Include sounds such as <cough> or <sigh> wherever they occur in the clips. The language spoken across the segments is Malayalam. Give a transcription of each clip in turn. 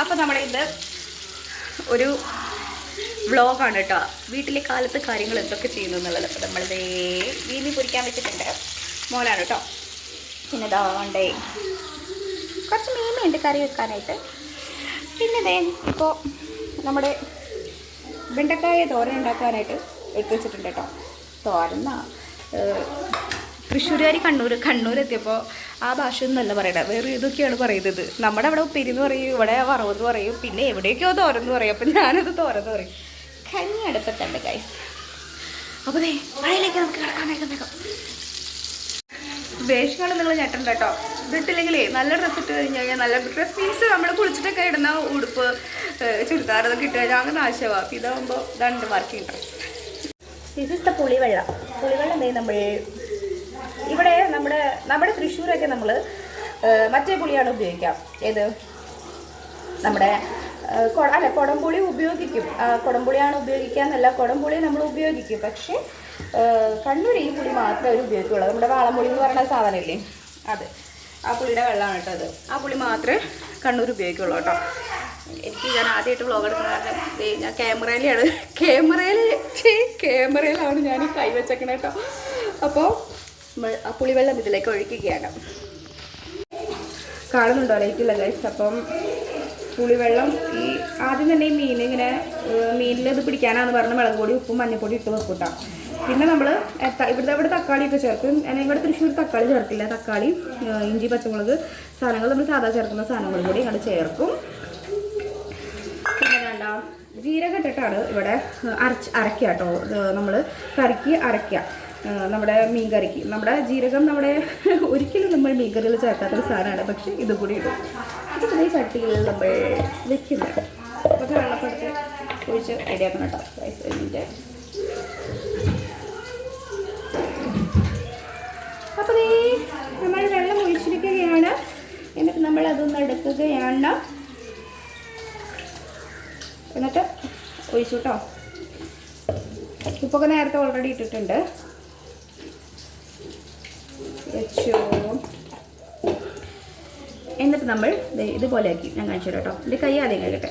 അപ്പോൾ നമ്മുടെ ഇത് ഒരു വ്ളോഗാണ് കേട്ടോ. വീട്ടിലെ കാലത്ത് കാര്യങ്ങൾ എന്തൊക്കെ ചെയ്യുന്നു എന്നുള്ളത്. അപ്പോൾ നമ്മളിതേ വീണി പൊരിക്കാൻ വെച്ചിട്ടുണ്ട്. മോനാണ് കേട്ടോ. പിന്നെ ഇതാണ്ടേ കുറച്ച് മീമയുണ്ട് കറി വെക്കാനായിട്ട്. പിന്നെ ദേ ഇപ്പോൾ നമ്മുടെ വെണ്ടക്കായ തോരൻ ഉണ്ടാക്കാനായിട്ട് എടുത്തു വെച്ചിട്ടുണ്ട് കേട്ടോ. തോരന്ന തൃശ്ശൂരുകാരി കണ്ണൂർ കണ്ണൂർ എത്തിയപ്പോൾ ആ ഭാഷ ഒന്നല്ല പറയണത് വേറെ ഇതൊക്കെയാണ് പറയുന്നത്. നമ്മുടെ അവിടെ ഉപ്പേരി എന്ന് പറയും ഇവിടെ വറവെന്ന് പറയും പിന്നെ എവിടെയൊക്കെയോ തോരെന്ന് പറയും. അപ്പം ഞാനത് തോരെന്ന് പറയും. കഞ്ഞി അടുപ്പത്തുണ്ട് ഗൈസ് അപ്പോൾ മഴയിലേക്ക് നമുക്ക് കിടക്കാൻ വേഗം വേഷങ്ങൾ നിങ്ങൾ ഞെട്ടണ്ട കേട്ടോ. ഇതിട്ടില്ലെങ്കിലേ നല്ല ഡ്രസ്സ് ഇട്ട് കഴിഞ്ഞ് കഴിഞ്ഞാൽ നല്ല ഡ്രസ് മീൻസ് നമ്മൾ കുളിച്ചിട്ടൊക്കെ ഇടുന്ന ഉടുപ്പ് ചുരിദാർ ഇതൊക്കെ ഇട്ട് കഴിഞ്ഞാൽ അങ്ങനെ നാശമാവും അപ്പോൾ ഇതാകുമ്പോൾ ഇതാണ് working dress this is the pulivellam. പുളിവെള്ളം നമ്മൾ ഇവിടെ നമ്മുടെ നമ്മുടെ തൃശ്ശൂരൊക്കെ നമ്മൾ മറ്റേ പുളിയാണ് ഉപയോഗിക്കാം. ഏത്? നമ്മുടെ അല്ല കുടംപുളി ഉപയോഗിക്കും. കുടംപുളിയാണ് ഉപയോഗിക്കുക എന്നല്ല കുടംപുളി നമ്മൾ ഉപയോഗിക്കും. പക്ഷേ കണ്ണൂർ ഈ പുളി മാത്രമേ അവർ ഉപയോഗിക്കുള്ളൂ. നമ്മുടെ വാളംപുളി എന്ന് പറയുന്ന സാധനമില്ലേ? അതെ. ആ പുളിയുടെ വെള്ളമാണ് കേട്ടോ അത്. ആ പുളി മാത്രമേ കണ്ണൂർ ഉപയോഗിക്കുള്ളൂ കേട്ടോ. എനിക്ക് ഞാൻ ആദ്യമായിട്ട് വ്ളോഗ് എടുക്കുന്ന കാരണം ദേ ഞാൻ ക്യാമറയിലാണ്. ക്യാമറയിൽ ക്യാമറയിലാണ് ഞാൻ കൈവച്ചേക്കണേ കേട്ടോ. അപ്പോൾ ആ പുളിവെള്ളം ഇതിലേക്ക് ഒഴിക്കുകയാണ്. കാണുന്നുണ്ടോ? ലൈറ്റില്ല ഗൈസ് അപ്പം പുളിവെള്ളം ഈ ആദ്യം തന്നെ ഈ മീൻ ഇങ്ങനെ മീനിൽ ഇത് പിടിക്കാനാന്ന് പറഞ്ഞ് മുളക് പൊടി ഉപ്പും മഞ്ഞപ്പൊടി ഇട്ട് വെക്കൂട്ടാ. പിന്നെ നമ്മൾ ഇവിടുത്തെ ഇവിടെ തക്കാളിയൊക്കെ ചേർക്കും. എന്നാൽ ഇവിടെ തൃശ്ശൂർ തക്കാളി ചേർക്കില്ല. തക്കാളി ഇഞ്ചി പച്ചമുളക് സാധനങ്ങൾ നമ്മൾ സാധാ ചേർക്കുന്ന സാധനങ്ങൾ കൂടി ഇങ്ങോട്ട് ചേർക്കും. പിന്നെ വേണ്ട ജീരകം ഇട്ടിട്ടാണ് ഇവിടെ അരച്ച് അരയ്ക്കുക കേട്ടോ നമ്മൾ കറിക്ക് അരയ്ക്കുക നമ്മുടെ മീൻ കറിക്ക് നമ്മുടെ ജീരകം നമ്മുടെ <laughs> ഒരിക്കലും നമ്മൾ മീൻ കറിയിൽ ചേർക്കാത്തൊരു സാധനമാണ്. പക്ഷേ ഇതും കൂടി ഇടും. അപ്പോൾ ഈ ചട്ടിയിൽ നമ്മൾ വെക്കുന്നത് കുറച്ച് വെള്ളപ്പെടുത്ത് ഒഴിച്ച് റെഡിയാക്കണം കേട്ടോ. റൈസ് കഴിഞ്ഞിട്ട് അപ്പോൾ ഈ നമ്മൾ വെള്ളം ഒഴിച്ചിരിക്കുകയാണ്. എന്നിട്ട് നമ്മൾ അതൊന്ന് എടുക്കുകയാണ്. എന്നിട്ട് ഒഴിച്ചു കേട്ടോ. ഉപ്പൊക്കെ നേരത്തെ ഓൾറെഡി ഇട്ടിട്ടുണ്ട്. വെച്ചു. എന്നിട്ട് നമ്മൾ ഇതുപോലെ ആക്കി ഞാൻ കാണിച്ചു കേട്ടോ. ഇത് കൈ ആദ്യം കഴിക്കട്ടെ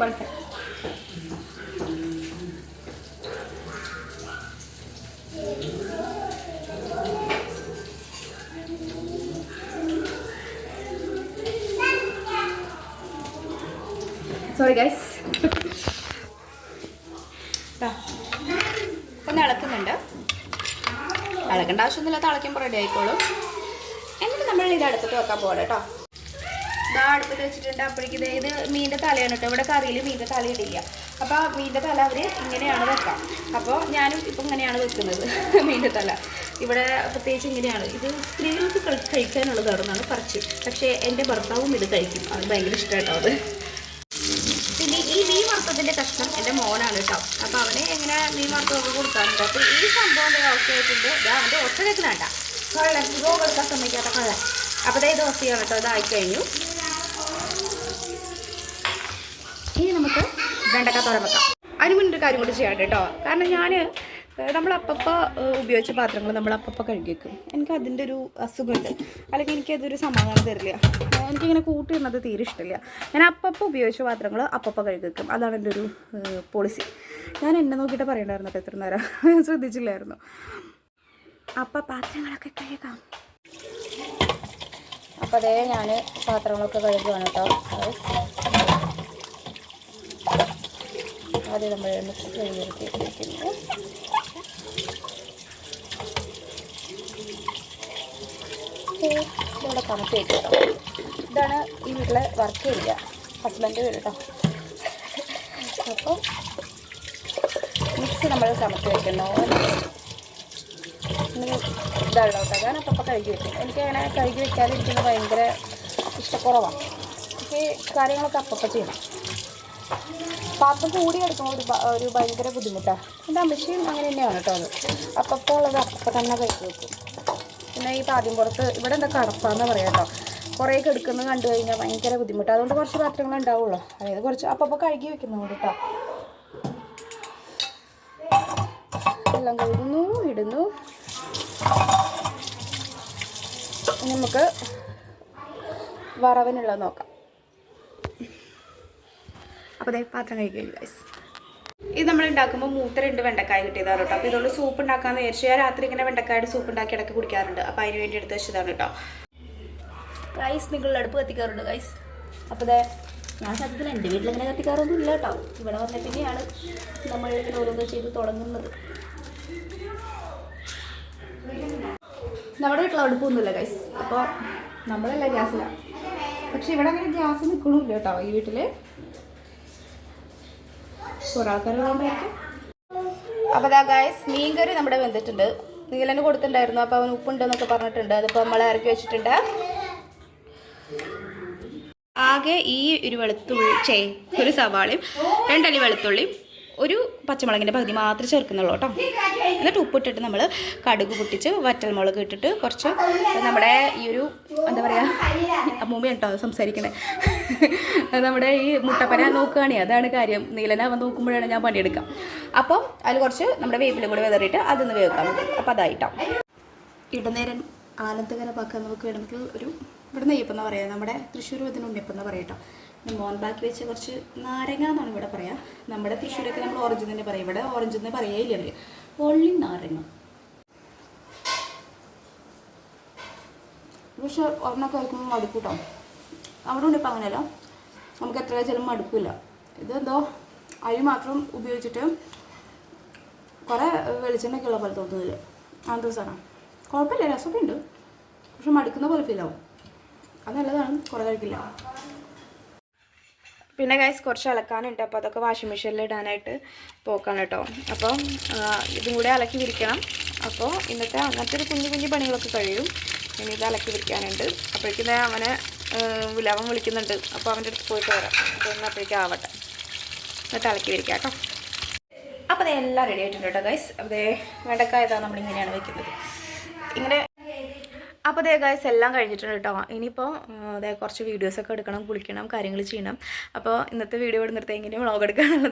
വളരെ സോറി ഗൈസ് ഇളക്കേണ്ട ആവശ്യമൊന്നുമില്ല തിളയ്ക്കുമ്പോൾ റെഡി ആയിക്കോളും. എന്നിട്ട് നമ്മൾ ഇത് അടുപ്പത്ത് വെക്കാൻ പോകണം കേട്ടോ. ഇതാ അടുപ്പത്ത് വെച്ചിട്ടുണ്ട്. അപ്പോഴേക്ക് ഇത് മീനിന്റെ തലയാണ് കേട്ടോ. ഇവിടെ കറിയിൽ മീനിന്റെ തല ഇടില്ല. അപ്പോൾ മീനിന്റെ തല അവർ ഇങ്ങനെയാണ് വെക്കാം. അപ്പോൾ ഞാനും ഇപ്പം ഇങ്ങനെയാണ് വെക്കുന്നത്. <laughs> മീനിന്റെ തല. ഇവിടെ പ്രത്യേകിച്ച് ഇങ്ങനെയാണ്. ഇത് സ്ത്രീകൾക്ക് കഴി- കഴിക്കാനുള്ളതാണെന്നാണ് പറിച്ച്. പക്ഷേ എന്റെ ഭർത്താവും ഇത് കഴിക്കും. അത് ഭയങ്കര ഇഷ്ടമായിട്ടോ അത്. പിന്നെ ഈ മീൻ വറുത്തതിന്റെ കഷ്ണം എന്റെ മോനാണ് കേട്ടോ. അപ്പോൾ അവനെ എങ്ങനെ മീൻ വറുത്തതൊക്കെ കൊടുക്കാറുണ്ട് അപ്പോൾ ആയിട്ടുണ്ട് ഇതാ അവന്റെ ഒച്ച കേൾക്കുന്നുണ്ട കള്ളൻ ഗോ സമ്മതിക്കാത്ത കള്ളൻ അപ്പോൾ ഇതേ ദോശ കേട്ടോ. ഇതായി കഴിഞ്ഞു. ഇനി നമുക്ക് വെണ്ടക്ക തോരൻ വെക്കാം. കാര്യം കൂടി ചെയ്യാം കേട്ടോ. കാരണം ഞാൻ നമ്മൾ അപ്പപ്പോൾ ഉപയോഗിച്ച പാത്രങ്ങൾ നമ്മൾ അപ്പപ്പോൾ കഴുകി വെക്കും എനിക്ക് അതിന്റെ ഒരു അസുഖമുണ്ട്. അല്ലെങ്കിൽ എനിക്കതൊരു സമാധാനം തരില്ല. എനിക്കിങ്ങനെ കൂട്ടിയിടുന്നത് തീരെ ഇഷ്ടമില്ല. ഞാൻ അപ്പപ്പോൾ ഉപയോഗിച്ച പാത്രങ്ങൾ അപ്പപ്പോൾ കഴുകി വെക്കും അതാണ് എന്റെ ഒരു പോളിസി. ഞാൻ എന്നെ നോക്കിയിട്ട് പറയണ്ടായിരുന്നു കേട്ടോ എത്ര നേരം. ശ്രദ്ധിച്ചില്ലായിരുന്നു. അപ്പം പാത്രങ്ങളൊക്കെ കഴുകാം. അപ്പോൾ അതേ ഞാൻ പാത്രങ്ങളൊക്കെ കഴുകുകയാണ് കേട്ടോ ആദ്യം നമ്മൾ മിക്സ് വെക്കുന്നു ഇവിടെ കണക്ക് വെക്കും കേട്ടോ ഇതാണ് ഈ വീട്ടിലെ വർക്ക് ചെയ്യുക ഹസ്ബൻഡ് വീട് കേട്ടോ അപ്പോൾ മിക്സ് നമ്മൾ കണക്ക് വെക്കുന്നു. ഇനി ഇതാണ് കേട്ടോ അതാണ് അപ്പം കഴുകി വെക്കും എനിക്ക് അങ്ങനെ കഴുകി വെക്കാതിരിക്കുന്നത് ഭയങ്കര ഇഷ്ടക്കുറവാണ് എനിക്ക് കാര്യങ്ങളൊക്കെ അപ്പം ചെയ്യണം. പാത്രം കൂടി എടുക്കുമ്പോൾ ഒരു ഒരു ഭയങ്കര ബുദ്ധിമുട്ടാണ് എന്റെ അമ്മച്ചിയും അങ്ങനെ തന്നെയാണ് കേട്ടോ അത്. അപ്പോൾ ഉള്ളത് അപ്പം തന്നെ കഴിച്ചു വെക്കും. പിന്നെ ഈ പാദ്യം പുറത്ത് ഇവിടെ എന്താ കടപ്പാന്ന് പറയാം കേട്ടോ. കുറേ കെടുക്കുന്നത് കണ്ടു കഴിഞ്ഞാൽ ഭയങ്കര ബുദ്ധിമുട്ടാണ് അതുകൊണ്ട് കുറച്ച് പാത്രങ്ങൾ ഉണ്ടാവുള്ളൂ. അതായത് കുറച്ച് അപ്പം കഴുകി വെക്കുന്നുണ്ട് കേട്ടോ. എല്ലാം കഴുകുന്നു ഇടുന്നു ഇനി നമുക്ക് വറവിനുള്ളത് നോക്കാം. അപ്പോൾ അതേ പാത്രം കഴിക്കില്ല ഗൈസ് ഇത് നമ്മൾ ഉണ്ടാക്കുമ്പോൾ മൂത്ത രണ്ട് വെണ്ടക്കായ കിട്ടിയതാണ് കേട്ടോ. അപ്പോൾ ഇതുകൊണ്ട് സൂപ്പ് ഉണ്ടാക്കാൻ വിചാരിച്ചു. ഞാൻ രാത്രി ഇങ്ങനെ വെണ്ടക്കായുടെ സൂപ്പ് ഉണ്ടാക്കി ഇടയ്ക്ക് കുടിക്കാറുണ്ട്. അപ്പോൾ അതിന് വേണ്ടി എടുത്ത് വെച്ചതാണ് കേട്ടോ. ഗൈസ് നിങ്ങളുടെ അടുപ്പ് കത്തിക്കാറുണ്ട് ഗൈസ് അപ്പോൾ ഇതേ ഞാൻ സത്യത്തിൽ എന്റെ വീട്ടിൽ ഇങ്ങനെ കത്തിക്കാറൊന്നും ഇല്ല കേട്ടോ. ഇവിടെ വന്നിട്ട് തന്നെയാണ് നമ്മൾ ഇങ്ങനെ ഓരോന്ന് ചെയ്ത് തുടങ്ങുന്നത്. നമ്മുടെ വീട്ടിൽ അടുപ്പൊന്നുമില്ല ഗൈസ് അപ്പോൾ നമ്മളല്ല ഗ്യാസില്ല പക്ഷെ ഇവിടെ അങ്ങനെ ഗ്യാസ് നിൽക്കണില്ല കേട്ടോ ഈ വീട്ടിൽ കുറേ ആൾക്കാരുള്ളതുകൊണ്ടായിരിക്കും അപ്പോൾ അതാ ഗൈസ് മീൻകറി നമ്മുടെ വെന്തിട്ടുണ്ട് നീലന് കൊടുത്തിട്ടുണ്ടായിരുന്നു അപ്പോൾ അവൻ ഉപ്പുണ്ടെന്നൊക്കെ പറഞ്ഞിട്ടുണ്ട്. അതിപ്പോൾ നമ്മൾ ഇറക്കി വെച്ചിട്ടുണ്ട്. ആകെ ഈ ഒരു വെളുത്തുള്ളി ചേ ഒരു സവാളയും രണ്ടല്ലി വെളുത്തുള്ളിയും ഒരു പച്ചമുളകിന്റെ പകുതി മാത്രമേ ചേർക്കുന്നുള്ളൂ കേട്ടോ. എന്നിട്ട് ഉപ്പിട്ടിട്ട് നമ്മൾ കടുക് പൊട്ടിച്ച് വറ്റൽമുളക് ഇട്ടിട്ട് കുറച്ച് നമ്മുടെ ഈ ഒരു എന്താ പറയുക അമ്മൂമ്മ കേട്ടോ സംസാരിക്കണേ. നമ്മുടെ ഈ മുട്ടപ്പന നോക്കുകയാണ് അതാണ് കാര്യം. നീലന അവൻ നോക്കുമ്പോഴാണ് ഞാൻ പണിയെടുക്കാം. അപ്പം അതിൽ കുറച്ച് നമ്മുടെ വേപ്പിലും കൂടെ വിതറിയിട്ട് അതൊന്ന് വേവിക്കാം. അപ്പം അതായിട്ടോ. ഇടനേരൻ ആനന്ദകരമാക്കാൻ നമുക്ക് വേണമെങ്കിൽ ഒരു ഇവിടെ നെയ്യപ്പം എന്ന് പറയാം. നമ്മുടെ തൃശ്ശൂർ ഇതിന് ഉണ്ണിയപ്പം എന്ന് പറയാം കേട്ടോ. പിന്നെ മോൻ ബാക്കി വെച്ച് കുറച്ച് നാരങ്ങ എന്നാണ് ഇവിടെ പറയാം. നമ്മുടെ തൃശ്ശൂരൊക്കെ നമ്മൾ ഓറഞ്ച് തന്നെ പറയും. ഇവിടെ ഓറഞ്ച് എന്ന് പറയേയില്ല അവർ ഓൺലി നാരങ്ങ. പക്ഷെ ഒരെണ്ണമൊക്കെ കഴിക്കുമ്പോൾ മടുക്കൂട്ടോ. അവിടെ ഉണ്ട് ഇപ്പം അങ്ങനെയല്ല. നമുക്ക് എത്ര കഴിച്ചാലും മടുക്കില്ല ഇതെന്തോ അരി മാത്രം ഉപയോഗിച്ചിട്ട് കുറേ വെളിച്ചെണ്ണയൊക്കെ ഉള്ള പോലെ തോന്നുന്നില്ല. സാറാണ് കുഴപ്പമില്ല രസമൊക്കെ ഉണ്ട്. പക്ഷെ മടുക്കുന്ന പോലെ ഫീലാവും അത് നല്ലതാണ്. കുറേ കഴിക്കില്ല. പിന്നെ ഗൈസ് കുറച്ച് അലക്കാനുണ്ട്. അപ്പോൾ അതൊക്കെ വാഷിംഗ് മെഷീനിൽ ഇടാനായിട്ട് പോക്കാണ് കേട്ടോ അപ്പോൾ ഇതും കൂടെ അലക്കി വിരിക്കണം. അപ്പോൾ ഇന്നത്തെ അങ്ങനത്തെ ഒരു കുഞ്ഞു കുഞ്ഞു പണികളൊക്കെ കഴിയും. ഇനി ഇത് അലക്കി വിരിക്കാനുണ്ട്. അപ്പോഴേക്കും അവനെ വിലവൻ വിളിക്കുന്നുണ്ട്. അപ്പോൾ അവന്റെ അടുത്ത് പോയിട്ട് വരാം. അതൊന്ന് അപ്പോഴേക്കും ആവട്ടെ. എന്നിട്ട് അലക്കി വിരിക്കാം കേട്ടോ അപ്പോൾ അത് എല്ലാം റെഡി ആയിട്ടുണ്ട് കേട്ടോ ഗൈസ് അപ്പോൾ വെണ്ടക്കായതാണ് നമ്മളിങ്ങനെയാണ് വെക്കുന്നത്. ഇങ്ങനെ അപ്പോൾ അതേ ഗൈസ് എല്ലാം കഴിഞ്ഞിട്ടുണ്ട് കേട്ടോ ഇനിയിപ്പോൾ അതേ കുറച്ച് വീഡിയോസൊക്കെ എടുക്കണം കുളിക്കണം കാര്യങ്ങൾ ചെയ്യണം. അപ്പോൾ ഇന്നത്തെ വീഡിയോ നിർത്തി. എങ്ങനെ വ്ളോഗ്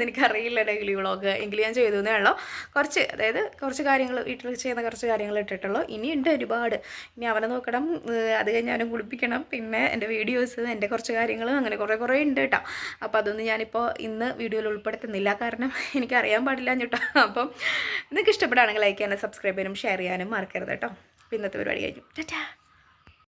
എനിക്ക് അറിയില്ല ഡെയിലി വ്ളോഗ് എങ്കിലും ഞാൻ ചെയ്തു എന്നേ ഉള്ളൂ. കുറച്ച് അതായത് കുറച്ച് കാര്യങ്ങൾ വീട്ടിൽ ചെയ്യുന്ന കുറച്ച് കാര്യങ്ങൾ ഇട്ടിട്ടുള്ളൂ. ഇനിയുണ്ട് ഒരുപാട്. ഇനി അവനെ നോക്കണം അത് കഴിഞ്ഞ് അവനെ കുളിപ്പിക്കണം. പിന്നെ എന്റെ വീഡിയോസ് എന്റെ കുറച്ച് കാര്യങ്ങൾ അങ്ങനെ കുറേ കുറേ ഉണ്ട് കേട്ടോ അപ്പോൾ അതൊന്നും ഞാനിപ്പോൾ ഇന്ന് വീഡിയോയിൽ ഉൾപ്പെടുത്തുന്നില്ല. കാരണം എനിക്കറിയാൻ പാടില്ല കേട്ടോ അപ്പം നിങ്ങൾക്ക് ഇഷ്ടപ്പെടുകയാണെങ്കിൽ ലൈക്ക് ചെയ്യാനും സബ്സ്ക്രൈബ് ചെയ്യാനും ഷെയർ ചെയ്യാനും മറക്കരുത് കേട്ടോ അപ്പോൾ ഇന്നത്തെ പരിപാടി കഴിഞ്ഞു ടാറ്റാ